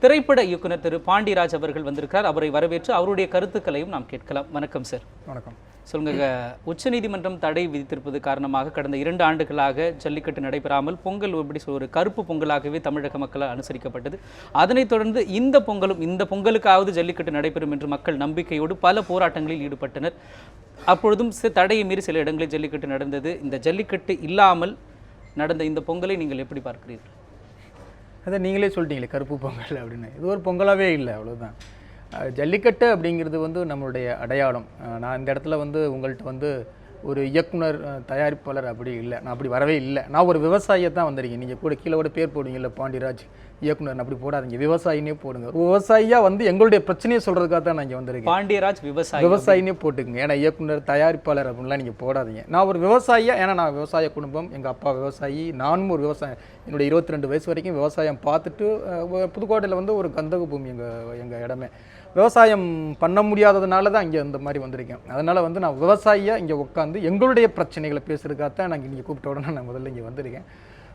திரைப்பட இயக்குனர் திரு பாண்டியராஜ் அவர்கள் வந்திருக்கார். அவரை வரவேற்று அவருடைய கருத்துக்களையும் நாம் கேட்கலாம். வணக்கம் சார் வணக்கம். சொல்லுங்க உச்சநீதிமன்றம் தடை விதித்திருப்பது காரணமாக கடந்த இரண்டு ஆண்டுகளாக ஜல்லிக்கட்டு நடைபெறாமல் பொங்கல் எப்படி சொல் ஒரு கருப்பு பொங்கலாகவே தமிழக மக்களால் அனுசரிக்கப்பட்டது. அதனைத் தொடர்ந்து இந்த பொங்கலும் இந்த பொங்கலுக்காவது ஜல்லிக்கட்டு நடைபெறும் என்று மக்கள் நம்பிக்கையோடு பல போராட்டங்களில் ஈடுபட்டனர். அப்பொழுதும் சி- தடையை மீறி சில இடங்களில் ஜல்லிக்கட்டு நடந்தது. இந்த ஜல்லிக்கட்டு இல்லாமல் நடந்த இந்த பொங்கலை நீங்கள் எப்படி பார்க்கிறீர்கள்? அதை நீங்களே சொல்லிட்டீங்களே கருப்பு பொங்கல் அப்படின்னு. இது ஒரு பொங்கலாகவே இல்லை அவ்வளோதான் ஜல்லிக்கட்டு அப்படிங்கிறது வந்து நம்மளுடைய அடையாளம். நான் இந்த இடத்துல வந்து உங்கள்கிட்ட வந்து ஒரு இயக்குனர் தயாரிப்பாளர் அப்படி இல்லை. நான் அப்படி வரவே இல்லை. நான் ஒரு விவசாயியை தான் வந்திருக்கேன். நீங்கள் கூட கீழே கூட பேர் போடுவீங்கல்ல பாண்டியராஜ் இயக்குனர் அப்படி போடாதீங்க. விவசாயினே போடுங்க. ஒரு விவசாயியாக வந்து எங்களுடைய பிரச்சனையை சொல்கிறதுக்காக தான் நான் இங்கே வந்திருக்கேன். பாண்டியராஜ் விவசாயி விவசாயினே போட்டுக்குங்க. ஏன்னா இயக்குனர் தயாரிப்பாளர் அப்படின்லாம் நீங்கள் போடாதீங்க. நான் ஒரு விவசாயியா ஏன்னா நான் விவசாய குடும்பம். எங்கள் அப்பா விவசாயி. நானும் ஒரு விவசாயம் என்னுடைய இருபத்தி ரெண்டு வயசு வரைக்கும் விவசாயம் பார்த்துட்டு புதுக்கோட்டையில் வந்து ஒரு கந்தக பூமி எங்கள் எங்கள் இடமே. விவசாயம் பண்ண முடியாததுனால தான் இங்கே இந்த மாதிரி வந்திருக்கேன். அதனால் வந்து நான் விவசாயியாக இங்கே உட்காந்து எங்களுடைய பிரச்சனைகளை பேசுகிறதுக்காக தான் நாங்கள் இங்கே கூப்பிட்ட உடனே நான் முதல்ல இங்கே வந்திருக்கேன்.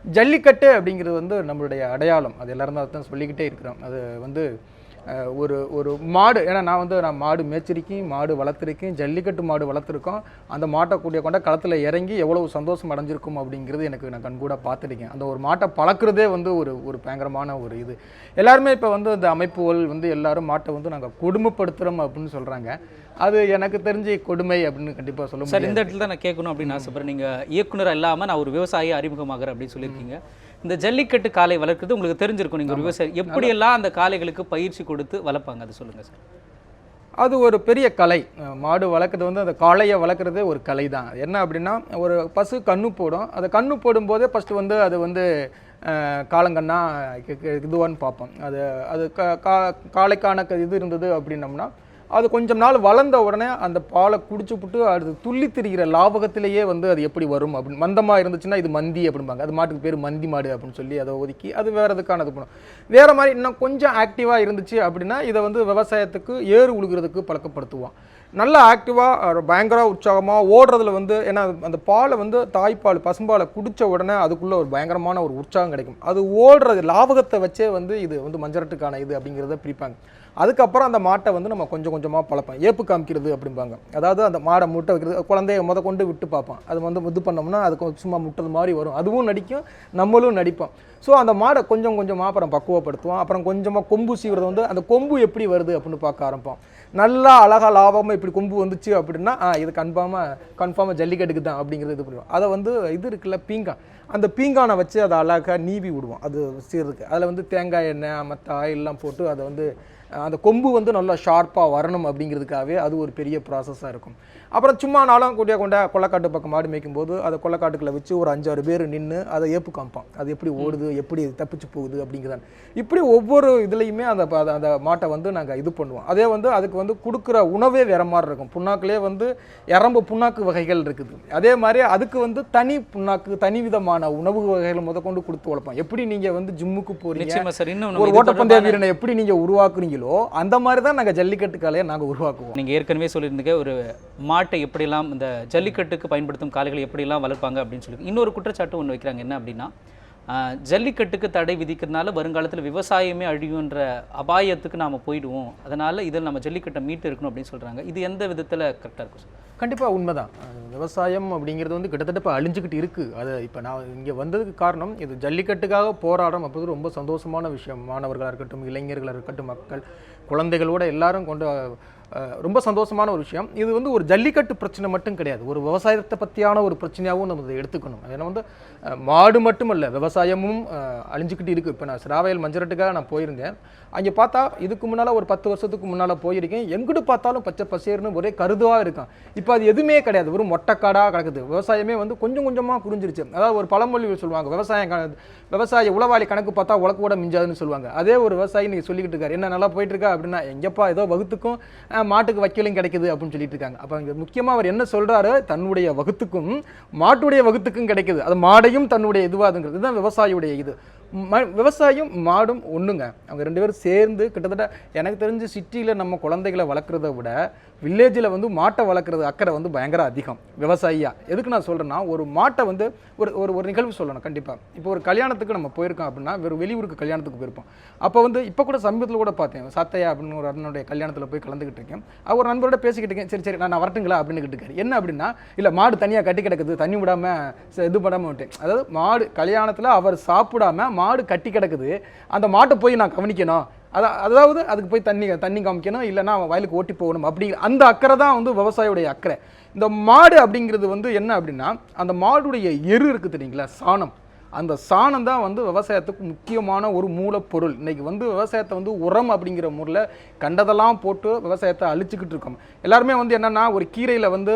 ஜல்லிக்கட்டு அப்படிங்கிறது வந்து நம்மளுடைய அடையாளம். அது எல்லாரும் தான் சொல்லிக்கிட்டே இருக்கிறோம். அது வந்து ஒரு ஒரு மாடு ஏன்னா நான் வந்து நான் மாடு மேய்ச்சிருக்கேன் மாடு வளர்த்துருக்கேன் ஜல்லிக்கட்டு மாடு வளர்த்துருக்கோம். அந்த மாட்டை கூடிய கொண்ட களத்தில் இறங்கி எவ்வளவு சந்தோஷம் அடைஞ்சிருக்கும் அப்படிங்கிறது எனக்கு நான் கண்கூட பார்த்துருக்கேன். அந்த ஒரு மாட்டை பழக்கிறதே வந்து ஒரு ஒரு பயங்கரமான ஒரு இது. எல்லாருமே இப்போ வந்து இந்த அமைப்புகள் வந்து எல்லாரும் மாட்டை வந்து நாங்கள் கொடுமைப்படுத்துகிறோம் அப்படின்னு சொல்கிறாங்க அது எனக்கு தெரிஞ்சு கொடுமை அப்படின்னு கண்டிப்பாக சொல்ல சார் இந்த இடத்துல தான் நான் கேட்கணும் அப்படின்னு ஆசைப்படுறேன். நீங்க இயக்குனர் இல்லாம நான் ஒரு விவசாயி அறிமுகமாகிறேன் அப்படின்னு சொல்லியிருக்கீங்க. இந்த ஜல்லிக்கட்டு காளை வளர்க்குறது உங்களுக்கு தெரிஞ்சிருக்கும். நீங்க ஒரு விவசாயி எப்படியெல்லாம் அந்த காளைகளுக்கு பயிற்சி கொடுத்து வளர்ப்பாங்க? அதை சொல்லுங்க சார். அது ஒரு பெரிய கலை. மாடு வளர்க்குறது வந்து அந்த காளையை வளர்க்குறதே ஒரு கலை தான். அது என்ன அப்படின்னா ஒரு பசு கண்ணு போடும். அந்த கண்ணு போடும்போதே ஃபஸ்ட்டு வந்து அது வந்து காலங்கண்ணா இதுவான்னு பார்ப்போம். அது அது கா- கா- காளைக்கான க- இது இருந்தது அப்படின்னம்னா அது கொஞ்சம் நாள் வளர்ந்த உடனே அந்த பாலை குடிச்சுப்புட்டு அது துள்ளி திரிகிற லாபகத்திலேயே வந்து அது எப்படி வரும் அப்படின்னு மந்தமாக இருந்துச்சுன்னா இது மந்தி அப்படிம்பாங்க. அது மாட்டுக்கு பேர் மந்தி மாடு அப்படின்னு சொல்லி அதை ஒதுக்கி அது வேறு இதுக்கான இது பண்ணும். வேறு மாதிரி இன்னும் கொஞ்சம் ஆக்டிவாக இருந்துச்சு அப்படின்னா இதை வந்து விவசாயத்துக்கு ஏறு உழுகிறதுக்கு பழக்கப்படுத்துவோம் நல்லா ஆக்டிவாக பயங்கர உற்சாகமாக ஓடுறதுல வந்து ஏன்னா அந்த பாலை வந்து தாய்ப்பால் பசும்பாலை குடித்த உடனே அதுக்குள்ளே ஒரு பயங்கரமான ஒரு உற்சாகம் கிடைக்கும். அது ஓடுறது லாபகத்தை வச்சே வந்து இது வந்து மஞ்சரட்டுக்கான இது அப்படிங்கிறத பிரிப்பாங்க. அதுக்கப்புறம் அந்த மாட்டை வந்து நம்ம கொஞ்சம் கொஞ்சமாக பழப்போம். ஏப்பு காமிக்கிறது அப்படிம்பாங்க. அதாவது அந்த மாடை முட்டை வைக்கிறது குழந்தைய முத கொண்டு விட்டு பார்ப்போம் அது வந்து இது பண்ணோம்னா அது கொஞ்சம் சும்மா முட்டது மாதிரி வரும். அதுவும் நடிக்கும் நம்மளும் நடிப்போம். ஸோ அந்த மாடை கொஞ்சம் கொஞ்சமாக அப்புறம் பக்குவப்படுத்துவோம். அப்புறம் கொஞ்சமாக கொம்பு சீவுறது வந்து அந்த கொம்பு எப்படி வருது அப்படின்னு பார்க்க ஆரம்பிப்போம். நல்லா அழகாக லாபமாக இப்படி கொம்பு வந்துச்சு அப்படின்னா ஆ, இது கன்ஃபார்மாக கன்ஃபார்மாக ஜல்லிக்கட்டுக்கு தான் அப்படிங்கிறது இது பண்ணுவோம். அதை வந்து இது இருக்குல்ல பீங்கான் அந்த பீங்கானை வச்சு அதை அழகாக நீவி விடுவோம். அது சீருக்கு அதில் வந்து தேங்காய் எண்ணெய் மற்ற ஆயிலெலாம் போட்டு அதை வந்து அந்த கொம்பு வந்து நல்லா ஷார்ப்பாக வரணும் அப்படிங்கிறதுக்காகவே அது ஒரு பெரிய ப்ராசஸாக இருக்கும். அப்புறம் சும்மா நாளும் கூட்டிய கொண்ட கொள்ளக்காட்டு பக்கம் மாடு மேய்க்கும் போது அதை கொள்ளக்காட்டுக்குள்ள வச்சு ஒரு அஞ்சாறு பேர் நின்று அதை ஏப்பு காமிப்பான் அது எப்படி ஓடுது எப்படி தப்பிச்சு போகுது அப்படிங்கிறதான். இப்படி ஒவ்வொரு இதுலேயுமே அந்த அந்த- மாட்டை வந்து நாங்கள் இது பண்ணுவோம். அதே வந்து அதுக்கு வந்து கொடுக்குற உணவே வேற மாதிரி இருக்கும். புண்ணாக்குலேயே வந்து எறம்பு புண்ணாக்கு வகைகள் இருக்குது. அதே மாதிரி அதுக்கு வந்து தனி புண்ணாக்கு தனி விதமான உணவு வகைகளை முத கொண்டு கொடுத்து வளர்ப்போம். எப்படி நீங்கள் வந்து ஜிம்முக்கு நம்ம ஒரு ஓட்டப்பந்தய வீரனை எப்படி நீங்க உருவாக்குறீங்களோ அந்த மாதிரி தான் நாங்கள் ஜல்லிக்கட்டு காளையை நாங்கள் உருவாக்குவோம். நீங்கள் ஏற்கனவே சொல்லியிருந்தீங்க ஒரு மாட்டை எப்படியெல்லாம் இந்த ஜல்லிக்கட்டுக்கு பயன்படுத்தும் காளைகளை எப்படிலாம் வளர்ப்பாங்க அப்படின்னு சொல்லி இன்னொரு குற்றச்சாட்டு ஒன்று வைக்கிறாங்க. என்ன அப்படின்னா ஜல்லிக்கட்டுக்கு தடை விதிக்கிறதுனால வருங்காலத்தில் விவசாயமே அழியுன்ற அபாயத்துக்கு நாம் போயிடுவோம். அதனால் இதில் நம்ம ஜல்லிக்கட்டை மீட்டு இருக்கணும் அப்படின்னு சொல்கிறாங்க இது எந்த விதத்தில் கரெக்டாக இருக்கும் சார்? கண்டிப்பாக உண்மைதான். விவசாயம் அப்படிங்கிறது வந்து கிட்டத்தட்ட இப்போ அழிஞ்சுக்கிட்டு இருக்குது அது இப்போ நான் இங்கே வந்ததுக்கு காரணம் இது ஜல்லிக்கட்டுக்காக போராடும் அப்போது ரொம்ப சந்தோஷமான விஷயம். மாணவர்களாக இருக்கட்டும் இளைஞர்களாக இருக்கட்டும் மக்கள் குழந்தைகளோட எல்லாரும் கொண்டு ரொம்ப சந்தோஷமான ஒரு விஷயம். இது வந்து ஒரு ஜல்லிக்கட்டு பிரச்சனை மட்டும் கிடையாது. ஒரு விவசாயத்தை பற்றியான ஒரு பிரச்சனையாகவும் நம்ம இதை எடுத்துக்கணும். ஏன்னா வந்து மாடு மட்டுமல்ல விவசாயமும் அழிஞ்சிக்கிட்டு அழிஞ்சுக்கிட்டு இருக்குது இப்போ நான் சிராவையல் மஞ்சரட்டுக்காக நான் போயிருந்தேன். அங்கே பார்த்தா இதுக்கு முன்னால் ஒரு பத்து வருஷத்துக்கு முன்னால் போயிருக்கேன். எங்கிட்டு பார்த்தாலும் பச்சை பசேர்னு ஒரே கருதுவாக இருக்கான். இப்போ அது எதுவுமே கிடையாது. வெறும் மொட்டைக்காடாக கிடக்குது. விவசாயமே வந்து கொஞ்சம் கொஞ்சமாக புரிஞ்சிருச்சு அதாவது ஒரு பழமொழி சொல்லுவாங்க. விவசாயம் விவசாய உளவாளி கணக்கு பார்த்தா உலக்கு கூட மிஞ்சாதுன்னு சொல்லுவாங்க. அதே ஒரு விவசாயி நீங்கள் சொல்லிக்கிட்டு இருக்காரு. என்ன நல்லா போயிட்டு இருக்கா அப்படின்னா எங்கப்பா ஏதோ வகுத்துக்கும் மாட்டுக்கு வைக்கலும் கிடைக்குது அப்படின்னு சொல்லிட்டு இருக்காங்க. அப்போ இங்கே முக்கியமாக அவர் என்ன சொல்கிறாரு தன்னுடைய வகுத்துக்கும் மாட்டுடைய வகுத்துக்கும் கிடைக்குது. அது மாடையும் தன்னுடைய இதுவாதுங்கிறது தான் விவசாயியுடைய இது. ம விவசாயம் மாடும் ஒன்றுங்க அவங்க ரெண்டு பேரும் சேர்ந்து கிட்டத்தட்ட எனக்கு தெரிஞ்சு சிட்டியில் நம்ம குழந்தைகளை வளர்க்குறத விட வில்லேஜில் வந்து மாட்டை வளர்க்குறது அக்கறை வந்து பயங்கர அதிகம். விவசாயியாக எதுக்கு நான் சொல்கிறேன்னா ஒரு மாட்டை வந்து ஒரு ஒரு ஒரு நிகழ்வு சொல்லணும் கண்டிப்பாக இப்போ ஒரு கல்யாணத்துக்கு நம்ம போயிருக்கோம் அப்படின்னா வெறும் வெளியூருக்கு கல்யாணத்துக்கு போயிருப்போம். அப்போ வந்து இப்போ கூட சமீபத்தில் கூட பார்த்தேன் சத்தையா அப்படின்னு ஒரு அண்ணனுடைய கல்யாணத்தில் போய் கலந்துக்கிட்டு இருக்கேன். அவர் ஒரு நண்பரோட பேசிக்கிட்டு இருக்கேன். சரி சரி நான் வரட்டுங்களா அப்படின்னு இருக்காரு. என்ன அப்படின்னா இல்லை மாடு தனியாக கட்டி கிடக்குது. தண்ணி விடாமல் இது பண்ணாமல் விட்டேன். அதாவது மாடு கல்யாணத்தில் அவர் சாப்பிடாம மாடு கட்டி கிடக்குது. அந்த மாட்டை போய் நான் கவனிக்கணும். அதான் அதாவது அதுக்கு போய் தண்ணி தண்ணி காமிக்கணும். இல்லைன்னா அவன் வயலுக்கு ஓட்டி போகணும். அப்படிங்கிற அந்த அக்கறை தான் வந்து விவசாயியுடைய அக்கறை. இந்த மாடு அப்படிங்கிறது வந்து என்ன அப்படின்னா அந்த மாடுடைய எரு இருக்குது தெரியுங்களா? சாணம். அந்த சாணம் தான் வந்து விவசாயத்துக்கு முக்கியமான ஒரு மூலப்பொருள். இன்னைக்கு வந்து விவசாயத்தை வந்து உரம் அப்படிங்கிற முறையில் கண்டதெல்லாம் போட்டு விவசாயத்தை அழிச்சுக்கிட்டு இருக்கோம். எல்லாருமே வந்து என்னென்னா ஒரு கீரையில் வந்து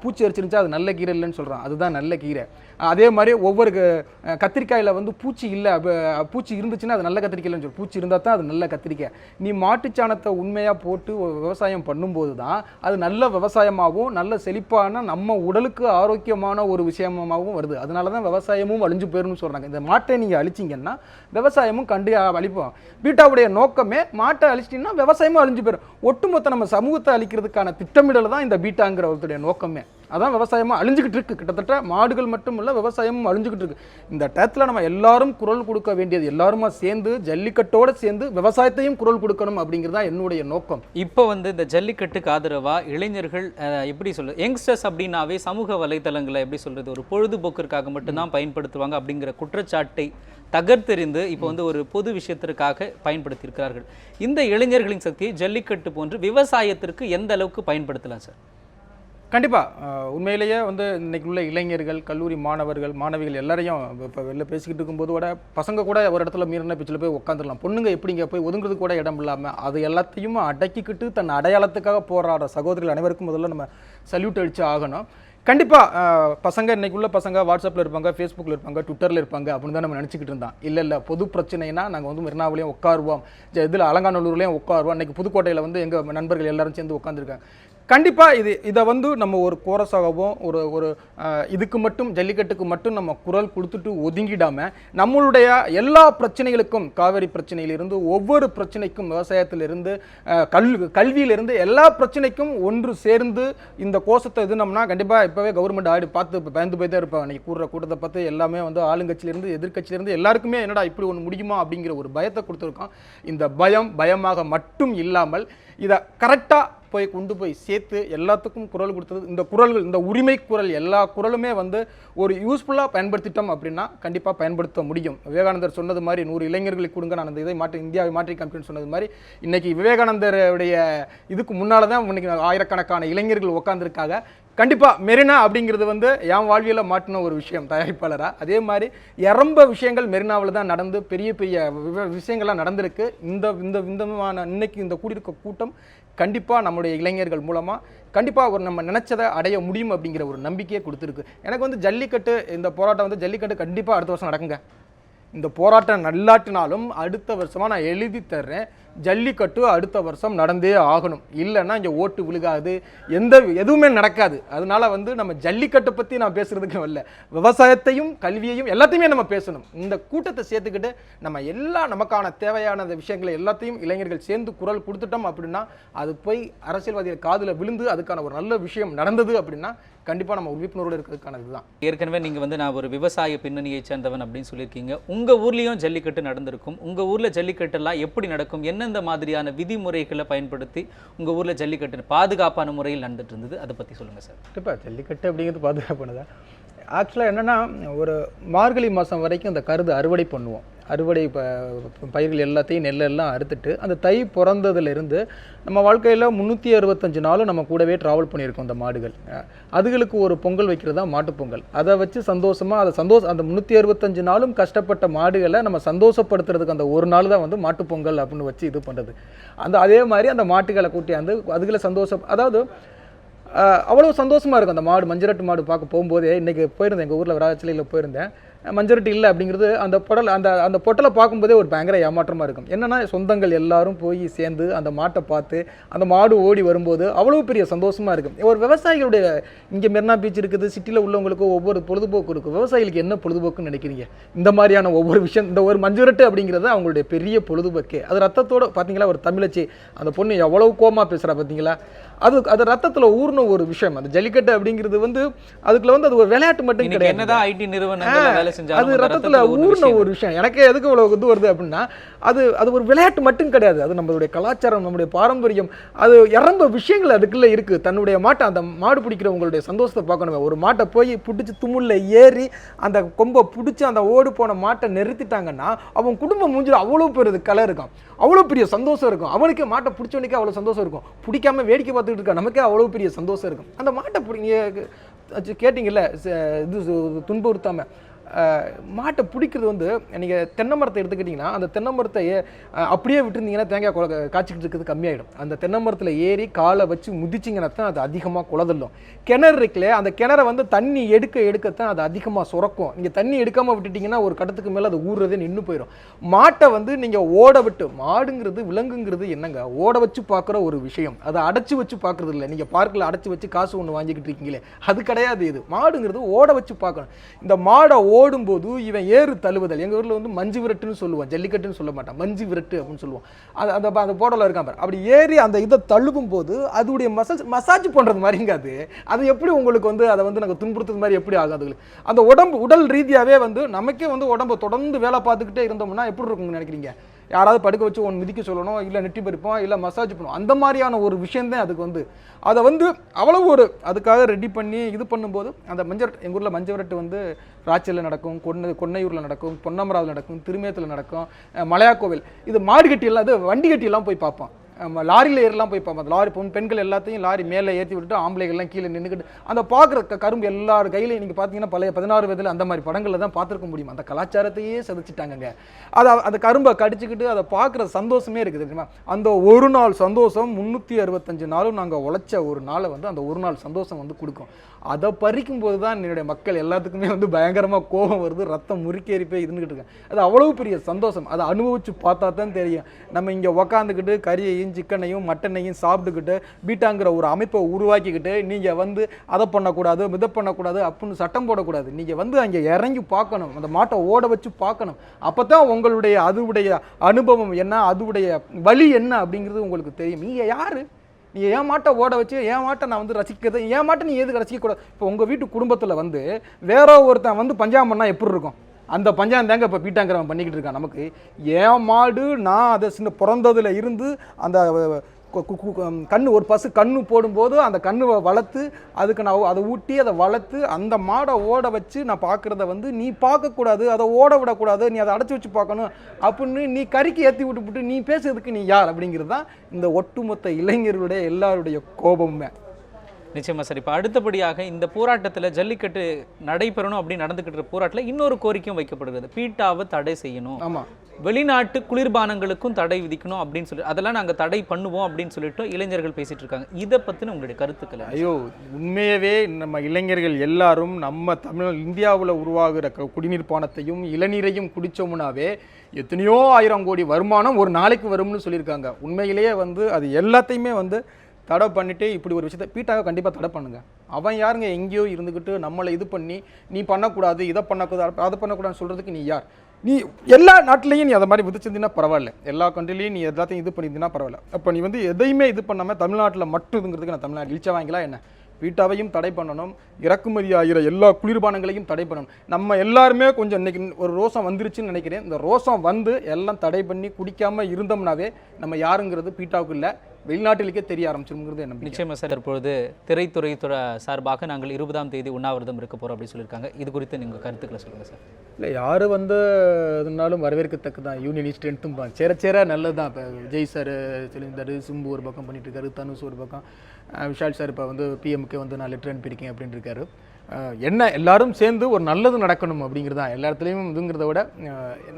பூச்சி அரிச்சிருந்துச்சா அது நல்ல கீரை இல்லைன்னு சொல்கிறோம் அதுதான் நல்ல கீரை. அதே மாதிரி ஒவ்வொரு க- வந்து பூச்சி இல்லை பூச்சி இருந்துச்சுன்னா அது நல்ல கத்திரிக்காய் இல்லைன்னு சொல்லி பூச்சி இருந்தால் தான் அது நல்ல கத்திரிக்காய். நீ மாட்டுச்சாணத்தை உண்மையாக போட்டு விவசாயம் பண்ணும்போது தான் அது நல்ல விவசாயமாகவும் நல்ல செழிப்பான நம்ம உடலுக்கு ஆரோக்கியமான ஒரு விஷயமாகவும் வருது. அதனால தான் விவசாயமும் அழிஞ்சு போயிரும்னு சொல்கிறாங்க இந்த மாட்டை நீங்கள் அழிச்சிங்கன்னா விவசாயமும் கண்டு அழிப்போம். பீட்டாவுடைய நோக்கமே மாட்டை அழிச்சிட்டிங்கன்னா விவசாயமும் அழிஞ்சு போயிடும் ஒட்டுமொத்த நம்ம சமூகத்தை அழிக்கிறதுக்கான திட்டமிடல் தான் இந்த பீட்டாங்கிற ஒருத்தருடைய நோக்கமே. அதான் விவசாயமும் அழிஞ்சுக்கிட்டு இருக்கு. கிட்டத்தட்ட மாடுகள் மட்டும் இல்ல விவசாயமும் அழிஞ்சுக்கிட்டு இருக்கு. இந்த டயத்தில் நம்ம எல்லாரும் குரல் கொடுக்க வேண்டியது எல்லாருமா சேர்ந்து ஜல்லிக்கட்டோட சேர்ந்து விவசாயத்தையும் குரல் கொடுக்கணும் அப்படிங்கிறது தான் என்னுடைய நோக்கம். இப்போ வந்து இந்த ஜல்லிக்கட்டுக்கு ஆதரவா இளைஞர்கள் எப்படி சொல்றது யங்ஸ்டர்ஸ் அப்படின்னாவே சமூக வலைத்தளங்களை எப்படி சொல்றது ஒரு பொழுதுபோக்கிற்காக மட்டும்தான் பயன்படுத்துவாங்க அப்படிங்கிற குற்றச்சாட்டை தகர்த்தெறிந்து இப்போ வந்து ஒரு பொது விஷயத்திற்காக பயன்படுத்தியிருக்கிறார்கள். இந்த இளைஞர்களின் சக்தியை ஜல்லிக்கட்டு போன்று விவசாயத்திற்கு எந்த அளவுக்கு பயன்படுத்தலாம் சார்? கண்டிப்பாக உண்மையிலேயே வந்து இன்னைக்கு உள்ள இளைஞர்கள் கல்லூரி மாணவர்கள் மாணவிகள் எல்லாரையும் இப்போ வெளில பேசிக்கிட்டு இருக்கும்போது கூட பசங்க கூட ஒரு இடத்துல மீறின பிச்சில் போய் உட்காந்துடலாம் பொண்ணுங்க எப்படிங்க போய் ஒதுங்குறது கூட இடம் இல்லாமல் அது எல்லாத்தையும் அடக்கிக்கிட்டு தன் அடையாளத்துக்காக போராடுற சகோதரிகள் அனைவருக்கும் முதல்ல நம்ம சல்யூட் அடித்து ஆகணும். கண்டிப்பாக பசங்க இன்னைக்கு உள்ள பசங்க வாட்ஸ்அப்பில் இருப்பாங்க ஃபேஸ்புக்கில் இருப்பாங்க ட்விட்டரில் இருப்பாங்க அப்படின்னு தான் நம்ம நினச்சிக்கிட்டு இருந்தான் இல்லை இல்லை பொது பிரச்சனைனா நாங்கள் வந்து மெரினாவிலையும் உட்காருவோம். இதில் அலங்காநல்லூர்லேயும் உட்காருவோம். இன்றைக்கி புதுக்கோட்டையில் வந்து எங்கள் நண்பர்கள் எல்லாரும் சேர்ந்து உட்காந்துருக்காங்க கண்டிப்பாக இது இதை வந்து நம்ம ஒரு கோரஸாகவும் ஒரு ஒரு இதுக்கு மட்டும் ஜல்லிக்கட்டுக்கு மட்டும் நம்ம குரல் கொடுத்துட்டு ஒதுங்கிடாமல் நம்மளுடைய எல்லா பிரச்சனைகளுக்கும் காவேரி பிரச்சனையிலிருந்து ஒவ்வொரு பிரச்சனைக்கும் விவசாயத்திலிருந்து கல் கல்வியிலிருந்து எல்லா பிரச்சனைக்கும் ஒன்று சேர்ந்து இந்த கோஷத்தை இதுனோம்னா கண்டிப்பாக இப்போவே கவர்மெண்ட் ஆடி பார்த்து பயந்து போய் தான் இருப்பாங்க. அன்றைக்கி கூடுற கூட்டத்தை பார்த்து எல்லாமே வந்து ஆளுங்கட்சியிலேருந்து எதிர்கட்சியிலேருந்து எல்லாருக்குமே என்னடா இப்படி ஒன்று முடியுமா அப்படிங்கிற ஒரு பயத்தை கொடுத்துருக்கோம் இந்த பயம் பயமாக மட்டும் இல்லாமல் இதை கரெக்டாக போய் கொண்டு போய் சேர்த்து எல்லாத்துக்கும் குரல் கொடுத்தது. இந்த குரல்கள் இந்த உரிமை குரல் எல்லா குரலுமே வந்து ஒரு யூஸ்ஃபுல்லாக பயன்படுத்திட்டோம் அப்படின்னா கண்டிப்பாக பயன்படுத்த முடியும். விவேகானந்தர் சொன்னது மாதிரி நூறு இளைஞர்களுக்கு கொடுங்க நான் அந்த இதை மாற்றி இந்தியாவை மாற்றி காமிப்பேன்னு சொன்னது மாதிரி இன்றைக்கி விவேகானந்தருடைய இதுக்கு முன்னால் தான் இன்னைக்கு ஆயிரக்கணக்கான இளைஞர்கள் உட்காந்துருக்காங்க கண்டிப்பாக மெரினா அப்படிங்கிறது வந்து என் வாழ்வியில் மாட்டின ஒரு விஷயம் தயாரிப்பாளராக அதே மாதிரி இறம்ப விஷயங்கள் மெரினாவில் தான் நடந்து பெரிய பெரிய விவ- விஷயங்கள்லாம் நடந்திருக்கு. இந்த இந்த விதமான இன்னைக்கு இந்த கூடியிருக்க கூட்டம் கண்டிப்பாக நம்முடைய இளைஞர்கள் மூலமாக கண்டிப்பாக ஒரு நம்ம நினச்சதை அடைய முடியும் அப்படிங்கிற ஒரு நம்பிக்கையை கொடுத்துருக்கு. எனக்கு வந்து ஜல்லிக்கட்டு இந்த போராட்டம் வந்து ஜல்லிக்கட்டு கண்டிப்பாக அடுத்த வருஷம் நடக்குங்க. இந்த போராட்டம் நல்லாட்டினாலும் அடுத்த வருஷமாக நான் எழுதி தர்றேன். ஜல்லிக்கட்டு அடுத்த வருஷம் நடந்தே ஆகணும். இல்லைன்னா இங்கே ஓட்டு விழுகாது. எந்த எதுவுமே நடக்காது. அதனால வந்து நம்ம ஜல்லிக்கட்டை பற்றி நான் பேசுகிறதுக்கு வரல. விவசாயத்தையும் கல்வியையும் எல்லாத்தையுமே நம்ம பேசணும். இந்த கூட்டத்தை சேர்த்துக்கிட்டு நம்ம எல்லா நமக்கான தேவையான அந்த விஷயங்களை எல்லாத்தையும் இளைஞர்கள் சேர்ந்து குரல் கொடுத்துட்டோம் அப்படின்னா அது போய் அரசியல்வாதிகள் காதில் விழுந்து அதுக்கான ஒரு நல்ல விஷயம் நடந்தது அப்படின்னா கண்டிப்பாக நம்ம விழிப்புணர்வோடு இருக்கிறதுக்கான இதுதான். ஏற்கனவே நீங்க வந்து நான் ஒரு விவசாய பின்னணியை சேர்ந்தவன் அப்படின்னு சொல்லியிருக்கீங்க. உங்க ஊர்லயும் ஜல்லிக்கட்டு நடந்திருக்கும். உங்க ஊர்ல ஜல்லிக்கட்டெல்லாம் எப்படி நடக்கும்? எந்தெந்த மாதிரியான விதிமுறைகளை பயன்படுத்தி உங்க ஊர்ல ஜல்லிக்கட்டு பாதுகாப்பான முறையில் நடந்துட்டு இருந்தது? அதை பத்தி சொல்லுங்க சார். கண்டிப்பாக ஜல்லிக்கட்டு அப்படிங்கிறது பாதுகாப்பானதா? ஆக்சுவலாக என்னென்னா ஒரு மார்கழி மாதம் வரைக்கும் அந்த கருது அறுவடை பண்ணுவோம். அறுவடை ப பயிர்கள் எல்லாத்தையும் நெல்லெல்லாம் அறுத்துட்டு அந்த தை பிறந்ததுலேருந்து நம்ம வாழ்க்கையில் முந்நூற்றி அறுபத்தஞ்சு நாளும் நம்ம கூடவே ட்ராவல் பண்ணியிருக்கோம் அந்த மாடுகள். அதுகளுக்கு ஒரு பொங்கல் வைக்கிறது தான் மாட்டுப்பொங்கல் அதை வச்சு சந்தோஷமாக அதை சந்தோஷம் அந்த முந்நூற்றி அறுபத்தஞ்சு நாளும் கஷ்டப்பட்ட மாடுகளை நம்ம சந்தோஷப்படுத்துறதுக்கு அந்த ஒரு நாள் தான் வந்து மாட்டுப்பொங்கல் அப்படின்னு வச்சு இது பண்ணுறது அந்த அதே மாதிரி அந்த மாட்டுகளை கூட்டியாந்து அதுகளை சந்தோஷம் அதாவது அவ்வளோ சந்தோஷமாக இருக்கும் அந்த மாடு மஞ்சரட்டு மாடு பார்க்க போகும்போதே. இன்றைக்கி போயிருந்தேன் எங்கள் ஊரில் விராச்சலையில் போயிருந்தேன். மஞ்சரட்டு இல்லை அப்படிங்கிறது அந்த பொடல் அந்த அந்த பொட்டலை பார்க்கும்போதே ஒரு பயங்கர ஏமாற்றமாக இருக்கும். என்னன்னா சொந்தங்கள் எல்லாரும் போய் சேர்ந்து அந்த மாட்டை பார்த்து அந்த மாடு ஓடி வரும்போது அவ்வளோ பெரிய சந்தோஷமாக இருக்கும். ஒரு விவசாயிகளுடைய இங்கே மெரினா பீச் இருக்குது சிட்டியில் உள்ளவங்களுக்கு ஒவ்வொரு பொழுதுபோக்கு இருக்கும். விவசாயிகளுக்கு என்ன பொழுதுபோக்குன்னு நினைக்கிறீங்க? இந்த மாதிரியான ஒவ்வொரு விஷயம் இந்த ஒரு மஞ்சுரட்டு அப்படிங்கிறது அவங்களுடைய பெரிய பொழுதுபோக்கு. அது ரத்தத்தோடு பார்த்தீங்களா ஒரு தமிழச்சி அந்த பொண்ணு எவ்வளோ கோமா பேசுகிறா பார்த்தீங்களா அது அது ரத்தத்தில் ஊர்ன ஒரு விஷயம். அந்த ஜல்லிக்கட்டு அப்படிங்கிறது வந்து அதுக்குள்ள வந்து அது ஒரு விளையாட்டு மட்டும் கிடையாது. என்னதான் ஐடி செஞ்சாலும் அது ரத்தத்துல ஊர்ன ஒரு விஷயம். எனக்கு எதுக்கு இவ்வளவு இது வருது அப்படின்னா அது அது ஒரு விளையாட்டு மட்டும் கிடையாது. அது நம்மளுடைய கலாச்சாரம் நம்முடைய பாரம்பரியம் அது இறம்ப விஷயங்கள் அதுக்குள்ள இருக்கு. தன்னுடைய மாட்டை அந்த மாடு பிடிக்கிறவங்களுடைய சந்தோஷத்தை பார்க்கணும். ஒரு மாட்டை போய் பிடிச்சி துமுல்ல ஏறி அந்த கொம்பை பிடிச்சி அந்த ஓடு போன மாட்டை நிறுத்திட்டாங்கன்னா அவன் குடும்பம் மூஞ்சில அவ்வளோ பெரிய கலை இருக்கும். அவ்வளோ பெரிய சந்தோஷம் இருக்கும். அவனுக்கு மாட்டை பிடிச்சவனுக்கே அவ்வளோ சந்தோஷம் இருக்கும். பிடிக்காம வேடிக்கை பார்த்துட்டு இருக்கா நமக்கே அவ்வளோ பெரிய சந்தோஷம் இருக்கும். அந்த மாட்டை பிடிங்க கேட்டிங்கல்ல இது துன்புறுத்தாமல் மாட்டை பிடிக்கிறது வந்து நீங்கள் தென்னை மரத்தை எடுத்துக்கிட்டிங்கன்னா அந்த தென்னை மரத்தை அப்படியே விட்டுருந்தீங்கன்னா தேங்காய் குல காய்ச்சிக்கிட்டு இருக்கிறது கம்மியாயிடும். அந்த தென்னை மரத்தில் ஏறி காலை வச்சு முதிச்சிங்கன்னா தான் அது அதிகமாக குலதல்லும் கிணறு இருக்குல்ல அந்த கிணறை வந்து தண்ணி எடுக்க எடுக்கத்தான் அது அதிகமாக சுரக்கும். நீங்கள் தண்ணி எடுக்காமல் விட்டுட்டிங்கன்னா ஒரு கடத்துக்கு மேலே அது ஊறுறதே நின்று போயிடும் மாட்டை வந்து நீங்கள் ஓட விட்டு மாடுங்கிறது விலங்குங்கிறது என்னங்க? ஓட வச்சு பார்க்குற ஒரு விஷயம். அதை அடைச்சி வச்சு பார்க்குறது இல்லை. நீங்கள் பார்க்கில் அடைச்சி வச்சு காசு ஒன்று வாங்கிக்கிட்டு இருக்கீங்களே. அது கிடையாது இது. மாடுங்கிறது ஓட வச்சு பார்க்கணும். இந்த மாடை ஓ ஓடும்போது இவன் ஏறு தழுவுதல் எங்கள் ஊரில் வந்து மஞ்சு விரட்டுன்னு சொல்லுவோம். ஜல்லிக்கட்டுன்னு சொல்ல மாட்டான். மஞ்சு விரட்டு அப்படின்னு சொல்லுவோம். அது அந்த அந்த போட்டோவில் இருக்கான் பாரு. அப்படி ஏறி அந்த இதை தழுவும் போது அதோடைய மசாஜ் மசாஜ் பண்ணுறது மாதிரிங்க அது. அது எப்படி உங்களுக்கு வந்து அதை வந்து நாங்கள் துன்புறுத்துறது மாதிரி எப்படி ஆகும் அதுங்களுக்கு அந்த உடம்பு உடல் ரீதியாகவே வந்து நமக்கே வந்து உடம்பு தொடர்ந்து வேலை பார்த்துக்கிட்டே இருந்தோம்னா எப்படி இருக்கும்னு நினைக்கிறீங்க? யாராவது படுக்க வச்சு ஒன்று மிதிக்க சொல்லணும் இல்லை நெட்டி பறிப்போம் இல்லை மசாஜ் பண்ணுவோம் அந்த மாதிரியான ஒரு விஷயந்தான் அதுக்கு வந்து. அதை வந்து அவ்வளோ ஒரு அதுக்காக ரெடி பண்ணி இது பண்ணும்போது அந்த மஞ்சள் எங்கள் ஊரில் மஞ்சவரட்டு வந்து ராச்சியில் நடக்கும் கொன்னை கொன்னையூரில் நடக்கும் பொன்னமராவில் நடக்கும் திருமேத்தில் நடக்கும் மலையா கோவில் இது மாடு கட்டியெல்லாம் அது வண்டி கட்டியெல்லாம் போய் பார்ப்போம் லாரியில் ஏறலாம் போய் பார்ப்போம். அந்த லாரி பொன் பெண்கள் எல்லாத்தையும் லாரி மேலே ஏற்றி விட்டுட்டு ஆம்பளைகள்லாம் கீழே நின்றுக்கிட்டு அந்த பார்க்குற க கரும்பு எல்லார் கையிலையும் நீங்கள் பார்த்தீங்கன்னா பழைய பதினாறு வயதில் அந்த மாதிரி படங்களில் தான் பார்த்துருக்க முடியும். அந்த கலாச்சாரத்தையே செதைச்சிட்டாங்கங்க. அதை அந்த கரும்பை கடிச்சிக்கிட்டு அதை பார்க்குற சந்தோஷமே இருக்குது தெரியுமா? அந்த ஒரு நாள் சந்தோஷம் முந்நூற்றி அறுபத்தஞ்சு நாளும் நாங்கள் உழைச்ச ஒரு நாளை வந்து அந்த ஒரு நாள் சந்தோஷம் வந்து கொடுக்கும். அதை பறிக்கும் போது தான் என்னுடைய மக்கள் எல்லாத்துக்குமே வந்து பயங்கரமாக கோபம் வருது ரத்தம் முறுக்கேறி போய் இருந்துகிட்டு இருக்கேன் அது அவ்வளோ பெரிய சந்தோஷம். அதை அனுபவித்து பார்த்தா தான் தெரியும். நம்ம இங்கே உக்காந்துக்கிட்டு கறியையும் சிக்கனையும் மட்டனையும் சாப்பிட்டுக்கிட்டு பீட்டாங்கிற ஒரு அமைப்பை உருவாக்கிக்கிட்டு நீங்கள் வந்து அதை பண்ணக்கூடாது இதை பண்ணக்கூடாது அப்படின்னு சட்டம் போடக்கூடாது. நீங்கள் வந்து அங்கே இறங்கி பார்க்கணும் அந்த மாட்டை ஓட வச்சு பார்க்கணும். அப்போ தான் உங்களுடைய அதுவுடைய அனுபவம் என்ன அதுவுடைய வழி என்ன அப்படிங்கிறது உங்களுக்கு தெரியும். நீங்கள் யார்? நீ ஏன் மாட்டை ஓட வச்சு ஏன் மாட்டை நான் வந்து ரசிக்கிறது? ஏன் மாட்டை நீ எதுக்கு ரசிக்கக்கூடாது? இப்போ உங்கள் வீட்டு குடும்பத்தில் வந்து வேற ஒருத்தன் வந்து பஞ்சாமன்னா பண்ணால் எப்படி இருக்கும்? அந்த பஞ்சாயம் தாங்க இப்போ பீட்டாங்கிறவன் பண்ணிக்கிட்டு இருக்கான். நமக்கு ஏன் மாடு நான் அதை சின்ன பிறந்ததுல இருந்து அந்த கண் கு- கு- ஒரு பசு கண்ணு போடும்போது அந்த கண்ணு வளர்த்து அதுக்கு நான் அதை ஊட்டி அதை வளர்த்து அந்த மாடை ஓட வச்சு நான் பார்க்குறத வந்து நீ பார்க்கக்கூடாது அதை ஓட விடக்கூடாது நீ அதை அடைச்சி வச்சு பார்க்கணும் அப்படின்னு நீ கறிக்கு ஏற்றி விட்டுவிட்டு நீ பேசுறதுக்கு நீ யார் அப்படிங்கிறது தான் இந்த ஒட்டுமொத்த இளைஞர்களுடைய எல்லாருடைய கோபமுமே. நிச்சயமா சார். இப்போ அடுத்தபடியாக இந்த போராட்டத்துல ஜல்லிக்கட்டு நடைபெறணும் அப்படின்னு நடந்துக்கிட்டு இருக்க போராட்டத்தில் இன்னொரு கோரிக்கையும் வைக்கப்படுகிறது. பீட்டாவை தடை செய்யணும். ஆமாம் வெளிநாட்டு குளிர்பானங்களுக்கும் தடை விதிக்கணும் அப்படின்னு சொல்லி அதெல்லாம் நாங்க தடை பண்ணுவோம் அப்படின்னு சொல்லிட்டு இளைஞர்கள் பேசிட்டு இருக்காங்க. இதை பத்தின உங்களுடைய கருத்துக்கள்? ஐயோ உண்மையவே நம்ம இளைஞர்கள் எல்லாரும் நம்ம தமிழ் இந்தியாவில் உருவாகிற குடிநீர் பானத்தையும் இளநீரையும் குடிச்சோம்னாவே எத்தனையோ ஆயிரம் கோடி வருமானம் ஒரு நாளைக்கு வரும்னு சொல்லியிருக்காங்க. உண்மையிலேயே வந்து அது எல்லாத்தையுமே வந்து தடை பண்ணிவிட்டு இப்படி ஒரு விஷயத்தை பீட்டாக கண்டிப்பாக தடை பண்ணுங்கள் அவன் யாருங்க? எங்கேயோ இருந்துக்கிட்டு நம்மளை இது பண்ணி நீ பண்ணக்கூடாது இதை பண்ணக்கூடாது அதை பண்ணக்கூடாதுன்னு சொல்கிறதுக்கு நீ யார்? நீ எல்லா நாட்டிலையும் நீ அதை மாதிரி விதிச்சிருந்தீங்கன்னா பரவாயில்ல. எல்லா கண்ட்ரிலையும் நீ எல்லாத்தையும் இது பண்ணியிருந்தீங்கன்னா பரவாயில்ல. அப்போ நீ வந்து எதையுமே இது பண்ணாமல் தமிழ்நாட்டில் மட்டும் இதுங்கிறதுக்கு நான் தமிழ்நாடு இழிச்சா வாங்கிக்கலாம் என்ன? வீட்டாவையும் தடை பண்ணணும். இறக்குமதி ஆகிற எல்லா குளிர்பானங்களையும் தடை பண்ணணும். நம்ம எல்லாருமே கொஞ்சம் இன்னைக்கு ஒரு ரோசம் வந்துருச்சுன்னு நினைக்கிறேன். இந்த ரோசம் வந்து எல்லாம் தடை பண்ணி குடிக்காமல் இருந்தோம்னாவே நம்ம யாருங்கிறது பீட்டாவுக்கு இல்லை. வெளிநாட்டிலேயே தெரிய ஆரம்பிச்சிருங்கிறது என்ன நிச்சயமா சார் தற்பொழுது திரைத்துறை துறை சார்பாக நாங்கள் இருபதாம் தேதி உண்ணாவிரதம் இருக்க போறோம் அப்படின்னு சொல்லியிருக்காங்க. இது குறித்து நீங்க கருத்துக்களை சொல்லுங்க சார். இல்லை யார் வந்து இருந்தாலும் வரவேற்கத்தக்க தான் யூனியன் ஸ்ட்ரென்த்தும் சேர சேர நல்லது தான் இப்போ விஜய் சார் சொல்லியிருந்தாரு சிம்பு ஒரு பக்கம் பண்ணிட்டு இருக்காரு தனுஷ் ஒரு பக்கம். விஷால் சார் இப்போ வந்து பிஎம்க்கு வந்து நான் லெட்டர் அனுப்பியிருக்கேன் அப்படின்னு இருக்காரு. என்ன எல்லாரும் சேர்ந்து ஒரு நல்லது நடக்கணும் அப்படிங்கிறது தான் எல்லா இடத்துலையும் இதுங்கிறத விட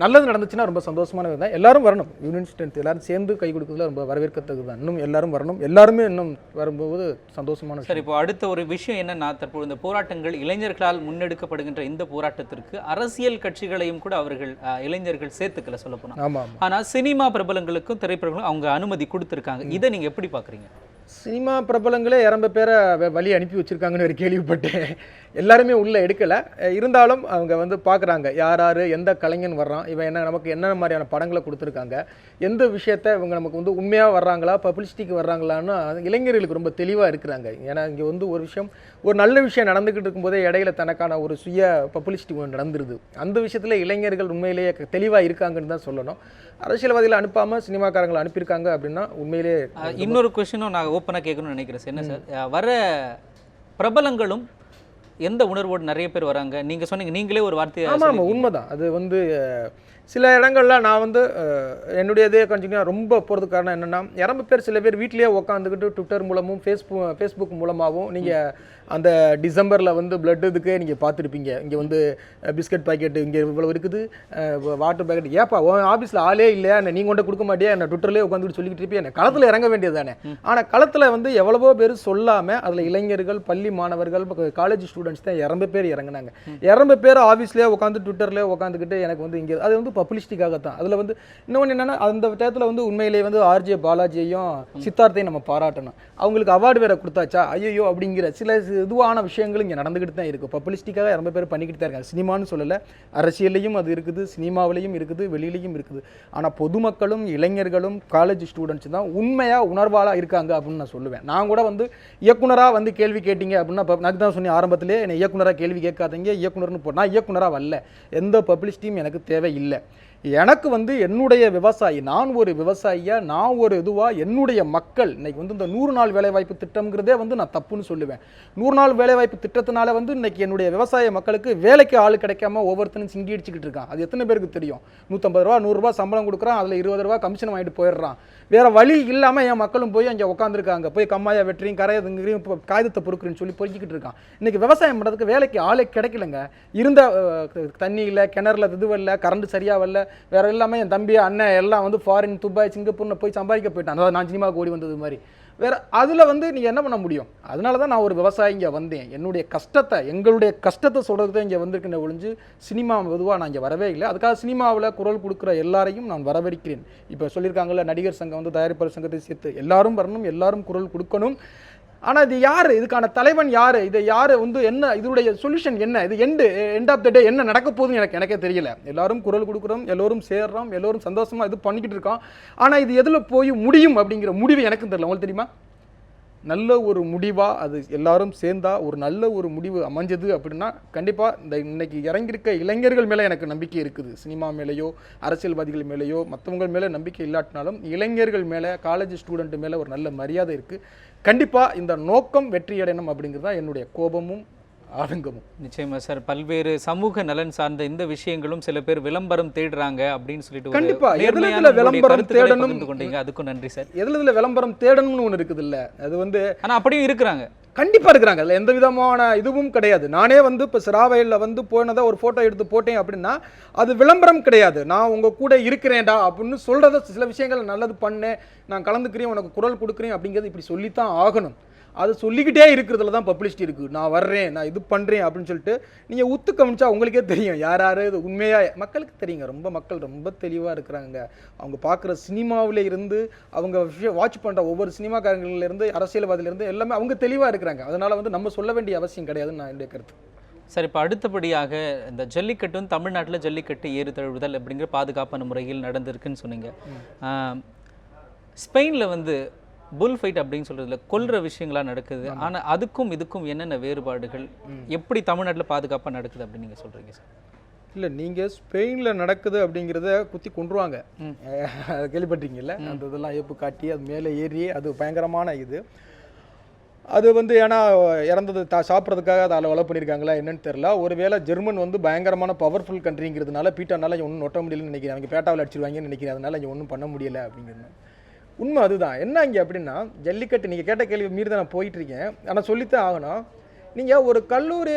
நல்லது நடந்துச்சுன்னா ரொம்ப சந்தோஷமானது தான். எல்லாரும் வரணும். யூனியன் ஸ்ட்ரென்த் எல்லாரும் சேர்ந்து கை கொடுக்கறதுல ரொம்ப வரவேற்கத்தக்கது தான் இன்னும் எல்லாரும் வரணும். எல்லாருமே இன்னும் வரும்போது சந்தோஷமான. சரி இப்போ அடுத்த ஒரு விஷயம் என்னன்னா தற்போது இந்த போராட்டங்கள் இளைஞர்களால் முன்னெடுக்கப்படுகின்ற இந்த போராட்டத்திற்கு அரசியல் கட்சிகளையும் கூட அவர்கள் இளைஞர்கள் சேர்த்துக்கல சொல்ல போனா. ஆமா ஆமா. ஆனா சினிமா பிரபலங்களுக்கும் திரைப்படங்களுக்கும் அவங்க அனுமதி கொடுத்திருக்காங்க. இதை நீங்க எப்படி பாக்குறீங்க? சினிமா பிரபலங்களே இரம்ப பேரை வ- வழி அனுப்பி வச்சுருக்காங்கன்னு ஒரு கேள்விப்பட்டேன். எல்லாருமே உள்ளே எடுக்கலை. இருந்தாலும் அவங்க வந்து பார்க்குறாங்க யார் யார் எந்த கலைஞன் வர்றான் இவன் என்ன நமக்கு என்னென்ன மாதிரியான படங்களை கொடுத்துருக்காங்க எந்த விஷயத்த இவங்க நமக்கு வந்து உண்மையாக வர்றாங்களா பப்ளிசிட்டிக்கு வர்றாங்களான்னு இளைஞர்களுக்கு ரொம்ப தெளிவாக இருக்கிறாங்க. ஏன்னா இங்கே வந்து ஒரு விஷயம் ஒரு நல்ல விஷயம் நடந்துக்கிட்டு இருக்கும்போதே இடையில தனக்கான ஒரு சுய பப்ளிசிட்டி ஒன்று நடந்துருது. அந்த விஷயத்தில் இளைஞர்கள் உண்மையிலேயே தெளிவாக இருக்காங்கன்னு தான் சொல்லணும். அரசியல்வாதிகளை அனுப்பாமல் சினிமாக்காரங்களை அனுப்பியிருக்காங்க அப்படின்னா உண்மையிலேயே இன்னொரு கொஸ்டினும் நான் ஓப்பனாக கேட்கணும்னு நினைக்கிறேன் சார். என்ன சார் வர பிரபலங்களும் எந்த உணர்வோடு நிறைய பேர் வராங்க? நீங்க சொன்னீங்க நீங்களே ஒரு வார்த்தையை ஆமாம் ஆமாம் உண்மைதான். அது வந்து சில இடங்கள்ல நான் வந்து என்னுடைய இதே கண்டினியூ ரொம்ப போகிறதுக்கு காரணம் என்னென்னா இரம்ப பேர் சில பேர் வீட்டிலேயே உட்காந்துக்கிட்டு ட்விட்டர் மூலமும் ஃபேஸ்புக் ஃபேஸ்புக் மூலமாகவும் நீங்கள் அந்த டிசம்பரில் வந்து பிளட் இதுக்கே நீங்கள் பார்த்துருப்பீங்க. இங்கே வந்து பிஸ்கட் பாக்கெட் இங்கே இவ்வளோ இருக்குது. வாட்டர் பாக்கெட் ஏப்பா உன் ஆஃபீஸில் ஆளே இல்லையா? என்ன நீங்கள் கொண்டு கொடுக்க மாட்டியா? என்ன ட்விட்டர்லேயே உட்காந்துட்டு சொல்லிக்கிட்டு இருப்பியா? என்ன களத்தில் இறங்க வேண்டியது தானே? ஆனால் களத்தில் வந்து எவ்வளவோ பேர் சொல்லாமல் அதில் இளைஞர்கள் பள்ளி மாணவர்கள் காலேஜ் ஸ்டூடெண்ட்ஸ் தான் இரம்ப பேர் இறங்குனாங்க. இரம்ப பேர் ஆஃபீஸ்லேயே உட்காந்து ட்விட்டர்லேயே உட்காந்துக்கிட்டு எனக்கு வந்து இங்கே அது வந்து பப்ளிசிட்டிக்காக தான். அதில் வந்து இன்னொன்று என்னென்னா அந்த டயத்தில் வந்து உண்மையிலேயே வந்து ஆர்ஜே பாலாஜியையும் சித்தார்த்தையும் நம்ம பாராட்டணும். அவங்களுக்கு அவார்டு வேற கொடுத்தாச்சா? ஐயோ அப்படிங்கிற சில இதுவான விஷயங்கள் இங்கே நடந்துக்கிட்டு தான் இருக்குது பப்ளிசிட்டிக்காக ரொம்ப பேர் பண்ணிக்கிட்டு தான் இருக்காங்க. சினிமான்னு சொல்லலை. அரசியல்லையும் அது இருக்குது சினிமாவிலையும் இருக்குது வெளியிலையும் இருக்குது. ஆனால் பொதுமக்களும் இளைஞர்களும் காலேஜ் ஸ்டூடெண்ட்ஸ் தான் உண்மையாக உணர்வாளாக இருக்காங்க அப்படின்னு நான் சொல்லுவேன். நான் கூட வந்து இயக்குனராக வந்து கேள்வி கேட்டீங்க அப்படின்னா நான் தான் சொன்னேன் ஆரம்பத்திலே என்னை இயக்குனராக கேள்வி கேட்காதீங்க இயக்குனர்னு போ நான் இயக்குனராக வரல. எந்த பப்ளிசிட்டியும் எனக்கு தேவையில்லை. எனக்கு வந்து என்னுடைய விவசாயி நான் ஒரு விவசாயியாக நான் ஒரு இதுவாக என்னுடைய மக்கள் இன்றைக்கி வந்து இந்த நூறு நாள் வேலைவாய்ப்பு திட்டம்ங்கிறதே வந்து நான் தப்புன்னு சொல்லுவேன். நூறு நாள் வேலைவாய்ப்பு திட்டத்தினால வந்து இன்றைக்கி என்னுடைய விவசாய மக்களுக்கு வேலைக்கு ஆள் கிடைக்காம ஒவ்வொருத்தனும் சிங்கி அடிச்சுக்கிட்டு இருக்கான். அது எத்தனை பேருக்கு தெரியும்? நூற்றம்பது ரூபா நூறுரூவா சம்பளம் கொடுக்குறான் அதில் இருபது ரூபா கமிஷன் வாங்கிட்டு போயிடுறான். வேறு வழி இல்லாமல் என் மக்களும் போய் அங்கே உட்காந்துருக்காங்க போய் கம்மாயா வெட்டுறீங்க கரையதுங்கிறீங்க இப்போ காகிதத்தை பொறுக்குறேன்னு சொல்லி பொறுக்கிட்டு இருக்கான். இன்னைக்கு விவசாயம் பண்ணுறதுக்கு வேலைக்கு ஆளே கிடைக்கலங்க. இருந்த தண்ணி இல்லை கிணறுல இது வரல கரண்ட் சரியாக வரல வேறு எல்லாமே என் தம்பி அண்ணன் எல்லாம் வந்து ஃபாரின் துபாய் சிங்கப்பூர்னு போய் சம்பாதிக்க போயிட்டான். அதாவது நான் சினிமாவுக்கு ஓடி வந்தது மாதிரி. வேற அதில் வந்து நீங்கள் என்ன பண்ண முடியும்? அதனால தான் நான் ஒரு விவசாயி இங்கே வந்தேன். என்னுடைய கஷ்டத்தை எங்களுடைய கஷ்டத்தை சொல்கிறது தான் இங்கே வந்திருக்கின்ற ஒழிஞ்சு சினிமா பொதுவாக நான் இங்கே வரவே இல்லை. அதுக்காக சினிமாவில் குரல் கொடுக்குற எல்லாரையும் நான் வரவேற்கிறேன். இப்போ சொல்லியிருக்காங்கல்ல நடிகர் சங்கம் வந்து தயாரிப்பாளர் சங்கத்தை சேர்த்து எல்லாரும் வரணும் எல்லாரும் குரல் கொடுக்கணும். ஆனால் இது யார்? இதுக்கான தலைவன் யார்? இதை யார் வந்து என்ன இதனுடைய சொல்யூஷன் என்ன? இது end end of the day என்ன நடக்க போகுதுன்னு எனக்கு எனக்கே தெரியல. எல்லாரும் குரல் கொடுக்குறோம் எல்லோரும் சேர்றோம் எல்லோரும் சந்தோஷமாக இது பண்ணிக்கிட்டு இருக்கோம். ஆனால் இது எதில் போய் முடியும் அப்படிங்கிற முடிவு எனக்கும் தெரியல. உங்களுக்கு தெரியுமா? நல்ல ஒரு முடிவாக அது எல்லாரும் சேர்ந்தா ஒரு நல்ல ஒரு முடிவு அமைஞ்சது அப்படின்னா கண்டிப்பாக இந்த இன்னைக்கு இறங்கியிருக்க இளைஞர்கள் மேலே எனக்கு நம்பிக்கை இருக்குது. சினிமா மேலேயோ அரசியல்வாதிகள் மேலேயோ மற்றவங்க மேலே நம்பிக்கை இல்லாட்டினாலும் இளைஞர்கள் மேலே காலேஜ் ஸ்டூடெண்ட் மேலே ஒரு நல்ல மரியாதை இருக்குது கண்டிப்பா இந்த நோக்கம் வெற்றியடையணும் அப்படிங்கிறது தான் என்னுடைய கோபமும் ஆதங்கமும் நிச்சயமா சார். பல்வேறு சமூக நலன் சார்ந்த இந்த விஷயங்களும் சில பேர் விளம்பரம் தேடுறாங்க அப்படின்னு சொல்லிட்டு கண்டிப்பா. எதுல இதுல விளம்பரம் தேடணும்? கொண்டீங்க? அதுக்கும் நன்றி சார். எதுல இதுல விளம்பரம் தேடணும்னு ஒன்று இருக்குது இல்ல அது வந்து ஆனா அப்படியும் இருக்கிறாங்க. கண்டிப்பா இருக்கிறாங்க. அதில் எந்த விதமான இதுவும் கிடையாது. நானே வந்து இப்போ சிராவையில் வந்து போனதை ஒரு ஃபோட்டோ எடுத்து போட்டேன் அப்படின்னா அது விளம்பரம் கிடையாது. நான் உங்க கூட இருக்கிறேன்டா அப்படின்னு சொல்றத சில விஷயங்கள் நல்லது பண்ணேன் நான் கலந்துக்கிறேன் உனக்கு குரல் கொடுக்குறேன் அப்படிங்கிறது இப்படி சொல்லித்தான் ஆகணும். அது சொல்லிக்கிட்டே இருக்கிறதுல தான் பப்ளிசிட்டி இருக்குது நான் வர்றேன் நான் இது பண்ணுறேன் அப்படின்னு சொல்லிட்டு நீங்கள் உத்து கவனிச்சா உங்களுக்கே தெரியும். யார் யார்? இது உண்மையாக மக்களுக்கு தெரியுங்க. ரொம்ப மக்கள் ரொம்ப தெளிவாக இருக்கிறாங்க அவங்க பார்க்குற சினிமாவில் இருந்து அவங்க விஷயம் வாட்ச் பண்ணுற ஒவ்வொரு சினிமாக்காரங்கள்ல இருந்து அரசியல்வாதியில இருந்து எல்லாமே அவங்க தெளிவாக இருக்கிறாங்க. அதனால வந்து நம்ம சொல்ல வேண்டிய அவசியம் கிடையாதுன்னு நான் என்னுடைய கருத்து. சார் இப்போ அடுத்தபடியாக இந்த ஜல்லிக்கட்டும் தமிழ்நாட்டில் ஜல்லிக்கட்டு ஏறு தழுவுதல் அப்படிங்கிற பாதுகாப்பான முறையில் நடந்திருக்குன்னு சொன்னீங்க. ஸ்பெயினில் வந்து புல் ஃபைட் அப்படின்னு சொல்றதுல கொல்ற விஷயங்களா நடக்குது. ஆனா அதுக்கும் இதுக்கும் என்னென்ன வேறுபாடுகள்? எப்படி தமிழ்நாட்டில் பாதுகாப்பாக நடக்குது அப்படின்னு நீங்க சொல்றீங்க சார்? இல்லை நீங்கள் ஸ்பெயினில் நடக்குது அப்படிங்கிறத குத்தி கொண்டுருவாங்க அது கேள்விப்பட்டிருக்கீங்கல்ல? அந்த இதெல்லாம் ஏப்பு காட்டி அது மேலே ஏறி அது பயங்கரமான இது. அது வந்து ஏன்னா இறந்தது தா சாப்பிட்றதுக்காக அதை அளவு பண்ணியிருக்காங்களா என்னன்னு தெரில ஒருவேளை ஜெர்மன் வந்து பயங்கரமான பவர்ஃபுல் கண்ட்ரிங்கிறதுனால பீட்டானால ஒன்றும் நொட்ட முடியலன்னு நினைக்கிறேன். அவங்க பேட்டாவில் அடிச்சிருவாங்கன்னு நினைக்கிறேன். அதனால இங்கே ஒன்றும் பண்ண முடியல அப்படிங்கிறது உண்மை அதுதான். என்ன இங்கே அப்படின்னா ஜல்லிக்கட்டு நீங்கள் கேட்ட கேள்வி மீறி தான் நான் போயிட்டுருக்கேன். ஆனால் சொல்லித்தான் ஆகணும். நீங்கள் ஒரு கல்லூரி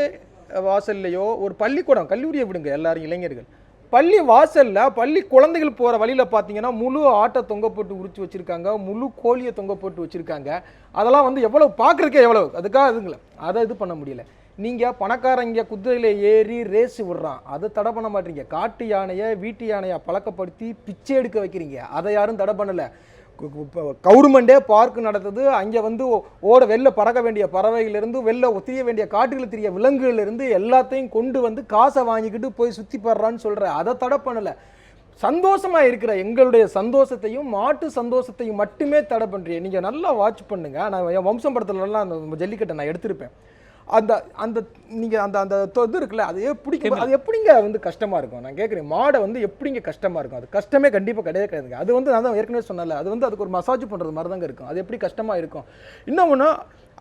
வாசல்லையோ ஒரு பள்ளிக்கூடம் கல்லூரியை விடுங்க எல்லாரும் இளைஞர்கள். பள்ளி வாசலில் பள்ளி குழந்தைகள் போகிற வழியில் பார்த்தீங்கன்னா முழு ஆட்டை தொங்க போட்டு உரிச்சு வச்சுருக்காங்க. முழு கோழியை தொங்க போட்டு வச்சுருக்காங்க. அதெல்லாம் வந்து எவ்வளோ பார்க்குறக்கே எவ்வளோ அதுக்காக இதுங்களே அதை இது பண்ண முடியல. நீங்கள் பணக்காரங்க குதிரையில் ஏறி ரேஸ் விடுறான். அதை தடை பண்ண மாட்டீங்க. காட்டு யானையை வீட்டு யானையை பழக்கப்படுத்தி பிச்சை எடுக்க வைக்கிறீங்க. அதை யாரும் தடை பண்ணலை. கவர்மெண்டே பார்க் நடத்துது அங்கே வந்து ஓட வெளில பறக்க வேண்டிய பறவைகளிலிருந்து வெளில திரிய வேண்டிய காட்டுகளில் திரிய விலங்குகளிலிருந்து எல்லாத்தையும் கொண்டு வந்து காசை வாங்கிக்கிட்டு போய் சுற்றி படுறான்னு சொல்கிற அதை தடை பண்ணலை. சந்தோஷமாக இருக்கிற எங்களுடைய சந்தோஷத்தையும் மாட்டு சந்தோஷத்தையும் மட்டுமே தடை பண்ணுறீங்க நீங்கள் நல்லா வாட்ச் பண்ணுங்கள் நான் என் வம்சம் படத்துலலாம் அந்த ஜல்லிக்கட்டை நான் எடுத்திருப்பேன். அந்த அந்த நீங்க அந்த அந்த இது இருக்குல்ல அது எப்படி அது எப்படிங்க வந்து கஷ்டமா இருக்கும்? நான் கேட்குறேன் மாடை வந்து எப்படிங்க கஷ்டமா இருக்கும்? அது கஷ்டமே கண்டிப்பா கிடையவே கிடையாதுங்க அது வந்து நான் தான் ஏற்கனவே சொன்னல அது வந்து அதுக்கு ஒரு மசாஜ் பண்றது மாதிரி தாங்க இருக்கும். அது எப்படி கஷ்டமா இருக்கும்? இன்னொன்று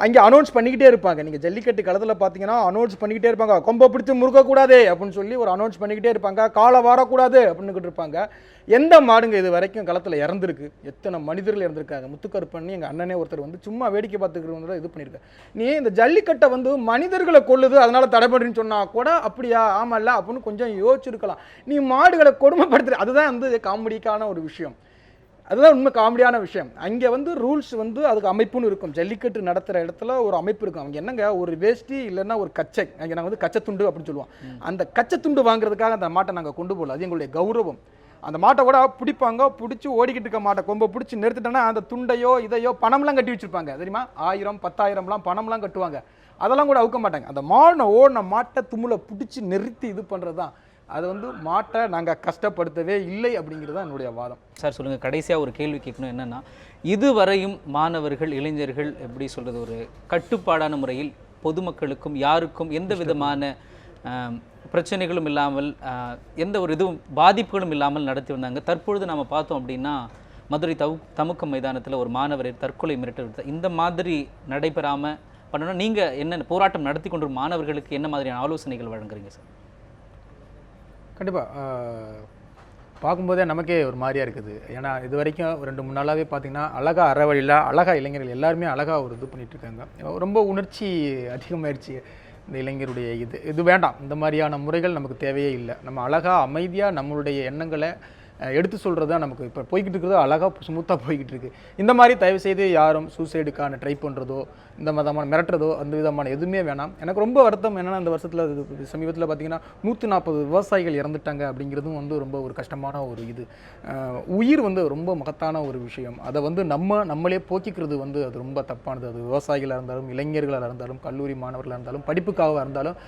அங்கே அனௌன்ஸ் பண்ணிக்கிட்டே இருப்பாங்க. நீங்கள் ஜல்லிக்கட்டு களத்தில் பார்த்தீங்கன்னா அனௌன்ஸ் பண்ணிக்கிட்டே இருப்பாங்க. கொம்பை பிடிச்சி முறுக்கக்கூடாது அப்படின்னு சொல்லி ஒரு அனௌன்ஸ் பண்ணிக்கிட்டே இருப்பாங்க. காலை வாரக்கூடாது அப்படின்னுக்கிட்டு இருப்பாங்க. எந்த மாடுங்க இது வரைக்கும் களத்தில் இறந்துருக்கு? எத்தனை மனிதர்கள் இறந்துருக்காங்க? முத்துக்கருப்பண்ணி எங்கள் அண்ணனே ஒருத்தர் வந்து சும்மா வேடிக்கை பார்த்துக்கிறவங்க இது பண்ணியிருக்காரு. நீ இந்த ஜல்லிக்கட்டை வந்து மனிதர்களை கொள்ளுது அதனால் தடை சொன்னால் கூட அப்படியா? ஆமால்ல அப்படின்னு கொஞ்சம் யோசிச்சிருக்கலாம். நீ மாடுகளை கொடுமைப்படுத்துற அதுதான் வந்து காமெடிக்கான ஒரு விஷயம். அதுதான் உண்மை காமெடியான விஷயம். அங்கே வந்து ரூல்ஸ் வந்து அதுக்கு அமைப்புன்னு இருக்கும். ஜல்லிக்கட்டு நடத்துகிற இடத்துல ஒரு அமைப்பு இருக்கும். அவங்க என்னங்க? ஒரு வேஷ்டி இல்லைன்னா ஒரு கச்சை. அங்கே நாங்கள் வந்து கச்சத்துண்டு அப்படின்னு சொல்லுவோம். அந்த கச்சத்துண்டு வாங்குறதுக்காக அந்த மாட்டை நாங்கள் கொண்டு போகல. அது எங்களுடைய கௌரவம். அந்த மாட்டை கூட பிடிப்பாங்க. பிடிச்சி ஓடிக்கிட்டு இருக்க மாட்டை. கொம்பை பிடிச்சி நிறுத்திட்டோன்னா அந்த துண்டையோ இதையோ பணம்லாம் கட்டி வச்சிருப்பாங்க. தெரியுமா? ஆயிரம் பத்தாயிரம்லாம் பணம்லாம் கட்டுவாங்க. அதெல்லாம் கூட அவுக்க மாட்டாங்க. அந்த மாடின ஓடின மாட்டை தும்முல பிடிச்சி நிறுத்தி இது பண்ணுறது தான் அது வந்து மாட்டை நாங்கள் கஷ்டப்படுத்தவே இல்லை அப்படிங்கிறது தான் என்னுடைய வாதம். சார் சொல்லுங்கள் கடைசியாக ஒரு கேள்வி கேட்கணும். என்னன்னா இதுவரையும் மாணவர்கள் இளைஞர்கள் எப்படி சொல்கிறது ஒரு கட்டுப்பாடான முறையில் பொதுமக்களுக்கும் யாருக்கும் எந்த விதமான பிரச்சனைகளும் இல்லாமல் எந்த ஒரு இதுவும் பாதிப்புகளும் இல்லாமல் நடத்தி வந்தாங்க. தற்பொழுது நாம் பார்த்தோம் அப்படின்னா மதுரை தவு தமுக்கம் மைதானத்தில் ஒரு மாணவரை தற்கொலை மிரட்டல் இந்த மாதிரி நடைபெறாமல் பண்ணணும் நீங்கள் என்ன போராட்டம் நடத்தி கொண்டிருக்கும் மாணவர்களுக்கு என்ன மாதிரியான ஆலோசனைகள் வழங்குறீங்க சார்? கண்டிப்பாக பார்க்கும்போதே நமக்கே ஒரு மாதிரியாக இருக்குது. ஏன்னா இது வரைக்கும் ரெண்டு மூணு நாளாகவே பார்த்தீங்கன்னா அழகா அறவழியில் அழகாக இளைஞர்கள் எல்லாருமே அழகாக ஒரு இது பண்ணிகிட்டு இருக்காங்க. ரொம்ப உணர்ச்சி அதிகமாயிருச்சு இந்த இளைஞருடைய இது. இது வேண்டாம். இந்த மாதிரியான முறைகள் நமக்கு தேவையே இல்லை. நம்ம அழகாக அமைதியாக நம்மளுடைய எண்ணங்களை எடுத்து சொல்கிறது தான் நமக்கு இப்போ போய்கிட்டு இருக்கிறதோ. அழகாக ஸ்மூத்தாக போய்கிட்டு இருக்குது இந்த மாதிரி தயவு செய்து யாரும் சூசைடுக்கான ட்ரை பண்ணுறதோ இந்த விதமான மிரட்டுறதோ அந்த விதமான எதுவுமே வேணாம். எனக்கு ரொம்ப வருத்தம் என்னன்னா இந்த வருஷத்தில் சமீபத்தில் பார்த்தீங்கன்னா நூற்றி நாற்பது விவசாயிகள் இறந்துட்டாங்க அப்படிங்கிறதும் வந்து ரொம்ப ஒரு கஷ்டமான ஒரு இது. உயிர் வந்து ரொம்ப மகத்தான ஒரு விஷயம். அதை வந்து நம்ம நம்மளே போக்கிக்கிறது வந்து அது ரொம்ப தப்பானது. அது விவசாயிகளாக இருந்தாலும் இளைஞர்களாக இருந்தாலும் கல்லூரி மாணவர்களாக இருந்தாலும் படிப்புக்காக இருந்தாலும்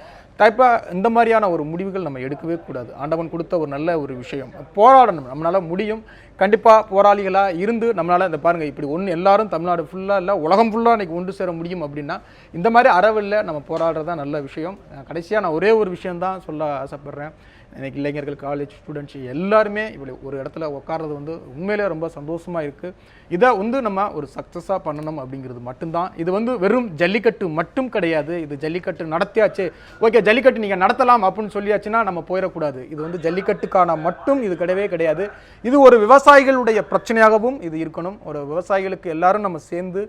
டைப்பாக இந்த மாதிரியான ஒரு முடிவுகள் நம்ம எடுக்கவே கூடாது. ஆண்டவன் கொடுத்த ஒரு நல்ல ஒரு விஷயம். போராடணும். நம்மளால் முடியும். கண்டிப்பாக போராளிகளாக இருந்து நம்மளால் இந்த பாருங்கள் இப்படி ஒன்று எல்லாரும் தமிழ்நாடு ஃபுல்லாக இல்லை உலகம் ஃபுல்லாக இன்னைக்கு ஒன்று சேர முடியும் அப்படின்னா இந்த மாதிரி அறவில் நம்ம போராடுறது தான் நல்ல விஷயம். கடைசியாக நான் ஒரே ஒரு விஷயம் தான் சொல்ல ஆசைப்பட்றேன். இன்னைக்கு இளைஞர்கள் காலேஜ் ஸ்டூடெண்ட்ஸ் எல்லாருமே இப்படி ஒரு இடத்துல உட்கார்றது வந்து உண்மையிலே ரொம்ப சந்தோஷமாக இருக்குது இதை வந்து நம்ம ஒரு சக்ஸஸாக பண்ணணும் அப்படிங்கிறது மட்டும்தான். இது வந்து வெறும் ஜல்லிக்கட்டு மட்டும் கிடையாது. இது ஜல்லிக்கட்டு நடத்தியாச்சு. ஓகே ஜல்லிக்கட்டு நீங்கள் நடத்தலாம் அப்படின்னு சொல்லியாச்சுன்னா நம்ம போயிடக்கூடாது. இது வந்து ஜல்லிக்கட்டுக்கான மட்டும் இது கிடையவே கிடையாது. இது ஒரு விவசாயிகளுடைய பிரச்சனையாகவும் இது இருக்கணும். ஒரு விவசாயிகளுக்கு எல்லாரும் நம்ம சேர்ந்து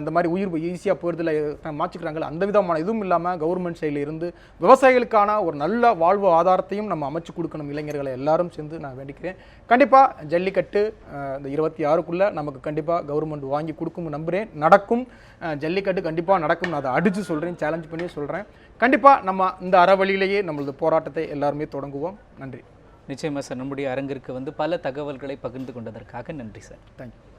இந்த மாதிரி உயிர் ஈஸியாக போகிறதுல மாற்றிக்கிறாங்களே அந்த விதமான இதுவும் இல்லாமல் கவர்மெண்ட் சைடில் இருந்து விவசாயிகளுக்கான ஒரு நல்ல வாழ்வு ஆதாரத்தையும் நம்ம அமைச்சு கொடுக்கணும் இளைஞர்களை எல்லாரும் சேர்ந்து நான் வேண்டிக்கிறேன். கண்டிப்பாக ஜல்லிக்கட்டு இந்த இருபத்தி ஆறுக்குள்ளே நமக்கு கண்டிப்பாக கவர்மெண்ட் வாங்கி கொடுக்கும் நம்புகிறேன் நடக்கும். ஜல்லிக்கட்டு கண்டிப்பாக நடக்கும். நான் அதை அடித்து சொல்கிறேன் சேலஞ்ச் பண்ணி சொல்கிறேன் கண்டிப்பாக நம்ம இந்த அறவழியிலேயே நம்மளது போராட்டத்தை எல்லாருமே தொடங்குவோம். நன்றி. நிச்சயமா சார் நம்முடைய அரங்கிற்கு வந்து பல தகவல்களை பகிர்ந்து கொண்டதற்காக நன்றி சார். தேங்க்யூ